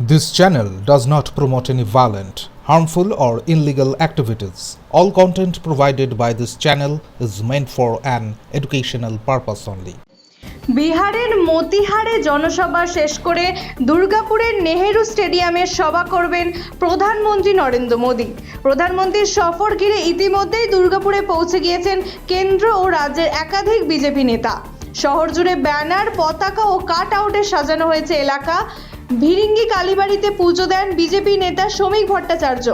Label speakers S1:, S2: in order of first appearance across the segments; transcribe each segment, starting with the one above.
S1: This channel does not promote any violent, harmful, or illegal activities. All content provided by this channel is meant for an educational purpose only.
S2: বিহারের মতিহারে জনসভা শেষ করে দুর্গাপুরের নেহেরু স্টেডিয়ামে সভা করবেন প্রধানমন্ত্রী নরেন্দ্র মোদী প্রধানমন্ত্রীর সফর ঘিরে ইতিমধ্যেই দুর্গাপুরে পৌঁছে গিয়েছেন কেন্দ্র ও রাজ্যের একাধিক বিজেপি নেতা শহর জুড়ে ব্যানার পতাকা ও কাট আউটে সাজানো হয়েছে এলাকা ভিরিঙ্গি কালীবাড়িতে পুজো দেন বিজেপি নেতা শ্রমিক ভট্টাচার্য।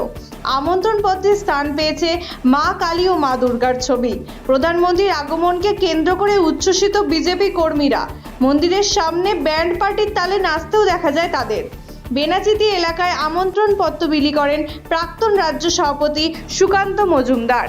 S2: আমন্ত্রণ পত্রে স্থান পেয়েছে মা কালী ও মা দুর্গার ছবি। প্রধানমন্ত্রীর আগমনকে কেন্দ্র করে উচ্ছ্বসিত বিজেপি কর্মীরা। মন্দিরের সামনে ব্যান্ড পার্টির তালে নাচতেও দেখা যায় তাদের। বেনাচিতি এলাকায় আমন্ত্রণ পত্র বিলি করেন প্রাক্তন রাজ্য সভাপতি সুকান্ত মজুমদার।